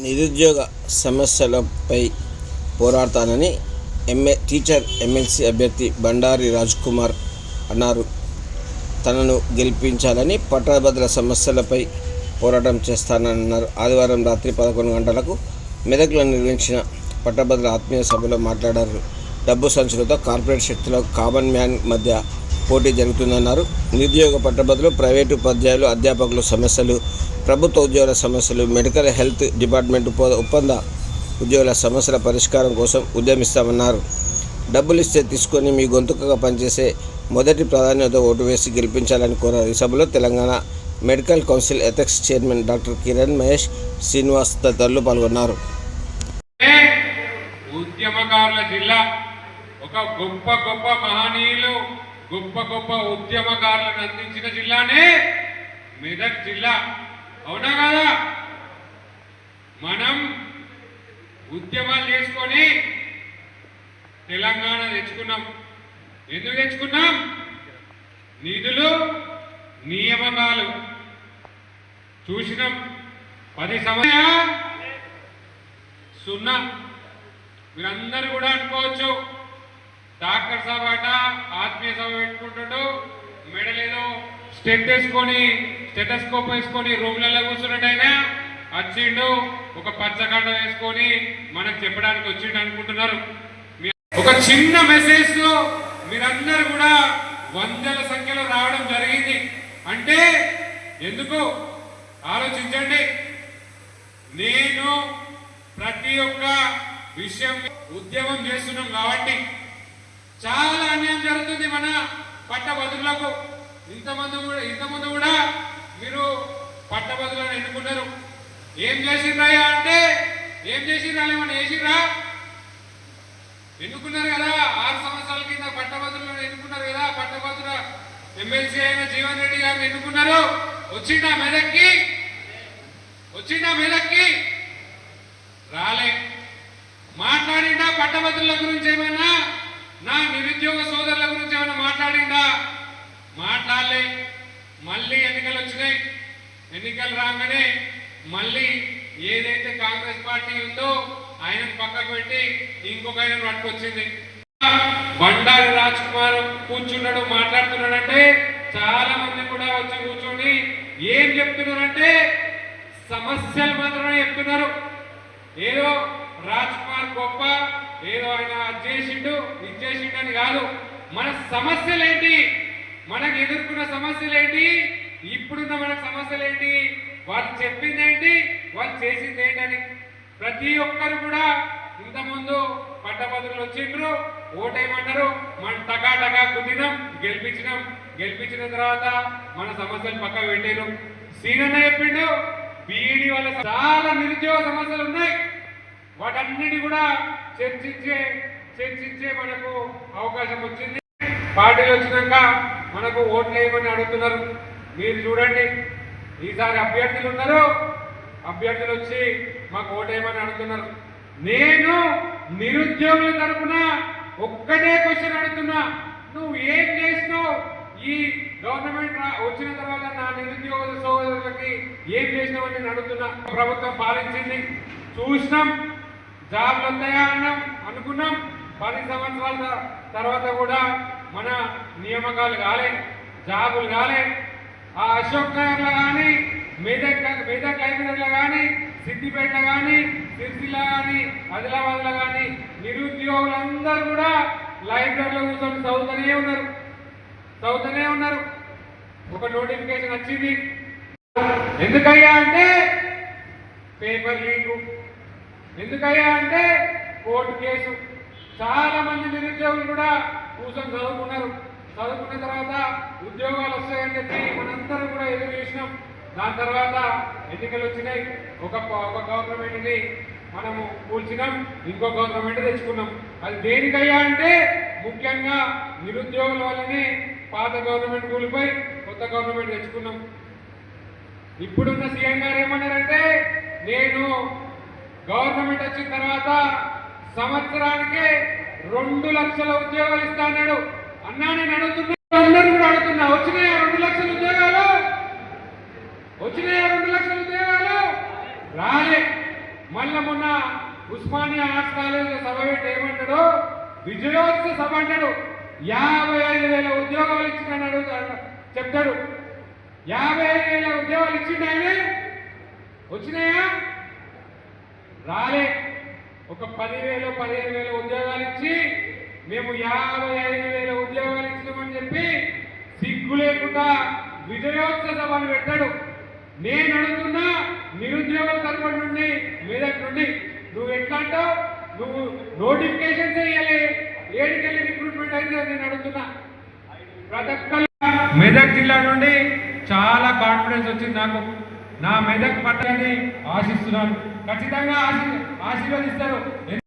నిరుద్యోగ సమస్యలపై పోరాడతానని MA teacher MLC అభ్యర్థి బండారి రాజ్కుమార్ అన్నారు. తనను గెలిపించాలని పట్టభద్రుల సమస్యలపై పోరాటం చేస్తానన్నారు. ఆదివారం రాత్రి పదకొండు గంటలకు మెదక్లో నిర్వహించిన పట్టభద్రుల ఆత్మీయ సభలో మాట్లాడారు. డబ్బు సంచులతో కార్పొరేట్ శక్తుల కామన్ మ్యాన్ మధ్య పోటీ జరుగుతుందన్నారు. నిరుద్యోగ పట్టభద్రులు ప్రైవేటు ఉపాధ్యాయులు అధ్యాపకుల సమస్యలు ప్రభుత్వ ఉద్యోగుల సమస్యలు మెడికల్ హెల్త్ డిపార్ట్మెంట్ ఒప్పంద ఉద్యోగుల సమస్యల పరిష్కారం కోసం ఉద్యమిస్తామన్నారు. డబ్బులు ఇస్తే తీసుకొని మీ గొంతుకగా పనిచేసే మొదటి ప్రాధాన్యత ఓటు వేసి గెలిపించాలని కోరారు. ఈ సభలో Telangana medical council ethics chairman doctor Kiran Mahesh Srinivas తదితరులు పాల్గొన్నారు. ఉద్యమకారుల జిల్లా ఒక గొప్ప గొప్ప మహనీయులు గొప్ప గొప్ప ఉద్యమకారులను అందించిన జిల్లానే మెదక్ జిల్లా. అవునా కదా? మనం ఉద్యమాలు చేసుకొని తెలంగాణ తెచ్చుకున్నాం. ఎందుకు తెచ్చుకున్నాం? నిధులు నియమకాలు. చూసినాం. పది సమయ సున్నా. మీరందరూ కూడా అనుకోవచ్చు. డాక్టర్ సాబ్ అట ఆత్మీయ సభ పెట్టుకుంటాడు. మెడలేదో స్టెట్ వేసుకొని స్టెటస్కోప్ వేసుకొని రూమ్లలో కూర్చున్నట్టు ఆయన. వచ్చిండు ఒక పచ్చగడ్డ వేసుకొని మనకు చెప్పడానికి వచ్చిండు అనుకుంటున్నారు. మీ- ఒక చిన్న మెసేజ్లో మీరందరూ కూడా వందల సంఖ్యలో రావడం జరిగింది. అంటే ఎందుకు? ఆలోచించండి. నేను ప్రతి ఒక్క విషయం ఉద్యమం చేస్తున్నాం కాబట్టి చాలా అన్యాయం జరుగుతుంది మన పట్టభద్రులకు ఇంతమంది కూడా ఇంతమంది కూడా మీరు పట్టభద్రులను ఎన్నుకున్నారు. ఏం చేసిండ్రయ్యా అంటే ఏం చేసిండ్రా ఏమన్నా చేసిండ్రా? ఎన్నుకున్నారు కదా ఆరు సంవత్సరాల కింద పట్టభద్రులను ఎన్నుకున్నారు కదా పట్టభద్రుల ఎమ్మెల్సీ అయిన జీవన్ రెడ్డి గారిని ఎన్నుకున్నారు? వచ్చిందా మెదక్కి? వచ్చిందా మెదక్కి? రాలే. మాట్లాడిండా పట్టభద్రుల గురించి ఏమైనా నా నిరుద్యోగ సోదరుల గురించి ఏమైనా మాట్లాడిందా? మాట్లాడలే. మళ్ళీ ఎన్నికలు వచ్చినాయి. ఎన్నికలు రాగానే మళ్ళీ ఏదైతే కాంగ్రెస్ పార్టీ ఉందో ఆయన పక్కకు పెట్టి ఇంకొక ఆయన పట్టుకొచ్చింది. బండారి రాజ్ కుమార్ కూర్చున్నాడు మాట్లాడుతున్నాడంటే చాలా మంది కూడా వచ్చి కూర్చొని ఏం చెప్తున్నారంటే సమస్యలు మాత్రమే చెప్తున్నారు. ఏదో రాజ్ కుమార్ గొప్ప ఏదో ఆయన అది చేసిండు ఇది చేసిండు అని కాదు. మన సమస్యలు ఏంటి మనకు ఎదుర్కొన్న సమస్యలు ఏంటి ఇప్పుడున్న మన సమస్యలు ఏంటి వాళ్ళు చెప్పింది ఏంటి వాళ్ళు చేసింది ఏంటని ప్రతి ఒక్కరు కూడా ఇంతకుముందు పట్టభద్రులు వచ్చిండ్రు ఓటేమంటారు మనం టకా టకా కుదినాం గెలిపించినాం. గెలిపించిన తర్వాత మన సమస్యలు పక్క పెట్టారు సీనన్న చెప్పిండు బీఈడి వల్ల చాలా నిరుద్యోగ సమస్యలు ఉన్నాయి. వాటన్నిటి కూడా చర్చించే చర్చించే మనకు అవకాశం వచ్చింది. పార్టీలు వచ్చినాక మనకు ఓట్లు వేయమని అడుగుతున్నారు. మీరు చూడండి. ఈసారి అభ్యర్థులు ఉన్నారు. అభ్యర్థులు వచ్చి మాకు ఓటేయమని అడుగుతున్నారు. నేను నిరుద్యోగుల తరఫున ఒక్కటే క్వశ్చన్ అడుగుతున్నా. నువ్వు ఏం చేసినావు? ఈ గవర్నమెంట్ రా- వచ్చిన తర్వాత నా నిరుద్యోగ సోదరులకి ఏం చేసినావని నేను అడుగుతున్నా. ప్రభుత్వం పాలించింది. చూసినాం. జాబ్లు వస్తాయా అన్నాం అనుకున్నాం. పది సంవత్సరాల తర్వాత కూడా మన నియామకాలు కాలే జాబులు కాలే. ఆ అశోక్ నగర్లో కానీ మెదక్ మెదక్ లైబ్రరీలో కానీ సిద్దిపేటలో కానీ సిరిసిల్ల కానీ ఆదిలాబాద్లో కానీ నిరుద్యోగులందరూ కూడా లైబ్రరీలో కూర్చొని చదువుతూనే ఉన్నారు. చదువుతూనే ఉన్నారు. ఒక నోటిఫికేషన్ వచ్చింది. ఎందుకయ్యా అంటే పేపర్ లీకు. ఎందుకయ్యా అంటే కోర్టు కేసు. చాలా మంది నిరుద్యోగులు కూడా కూర్చొని చదువుకున్నారు. చదువుకున్న తర్వాత ఉద్యోగాలు వస్తాయని చెప్పి మనందరం కూడా ఎదురు చూసినాం. దాని తర్వాత ఎన్నికలు వచ్చినాయి. ఒక ఒక గవర్నమెంట్ని మనము కూల్చినాం. ఇంకో గవర్నమెంట్ తెచ్చుకున్నాం. అది దేనికయ్యా అంటే ముఖ్యంగా నిరుద్యోగుల వల్లనే పాత గవర్నమెంట్ కూలిపోయి కొత్త గవర్నమెంట్ తెచ్చుకున్నాం. ఇప్పుడున్న సీఎం గారు ఏమన్నారంటే నేను గవర్నమెంట్ వచ్చిన తర్వాత సంవత్సరానికి రెండు లక్షల ఉద్యోగాలు ఇస్తా అన్నాడు. అన్నా నేను అడుగుతున్నా అందరూ కూడా అడుగుతున్నా వచ్చినాయా రెండు లక్షల ఉద్యోగాలు? వచ్చినాయా రెండు లక్షల ఉద్యోగాలు? రాలే. మళ్ళా మొన్న ఉస్మానియా ఆర్ట్స్ కాలేజీలో సభ పెట్టి ఏమంటాడు? విజయోత్సవ సభ అంటాడు. యాభై ఐదు వేల ఉద్యోగాలు ఇచ్చిందని అడుగుతాడు చెప్తాడు. యాభై ఐదు వేల ఉద్యోగాలు ఇచ్చిండు ఆయనే. వచ్చినాయా? రాలే. ఒక పదివేలు పదిహేను వేల ఉద్యోగాలు ఇచ్చి మేము యాభై ఐదు వేల ఉద్యోగాలు ఇచ్చినామని చెప్పి సిగ్గు లేకుండా విజయోత్సవ సభను పెట్టాడు. నేను అడుగుతున్నా నిరుద్యోగుల తరపున నుండి మీదటి నుండి నువ్వు ఎట్లా అంటావు? నువ్వు నోటిఫికేషన్స్ చేయాలి ఏడికెళ్ళి రిక్రూట్మెంట్ అయితే నేను అడుగుతున్నా. ప్రతి ఒక్కరు మెదక్ జిల్లా నుండి చాలా కాన్ఫిడెన్స్ వచ్చింది నాకు. నా మెదక్ పట్టని ఆశిస్తున్నాను. ఖచ్చితంగా ఆశీ ఆశీర్వదిస్తారు.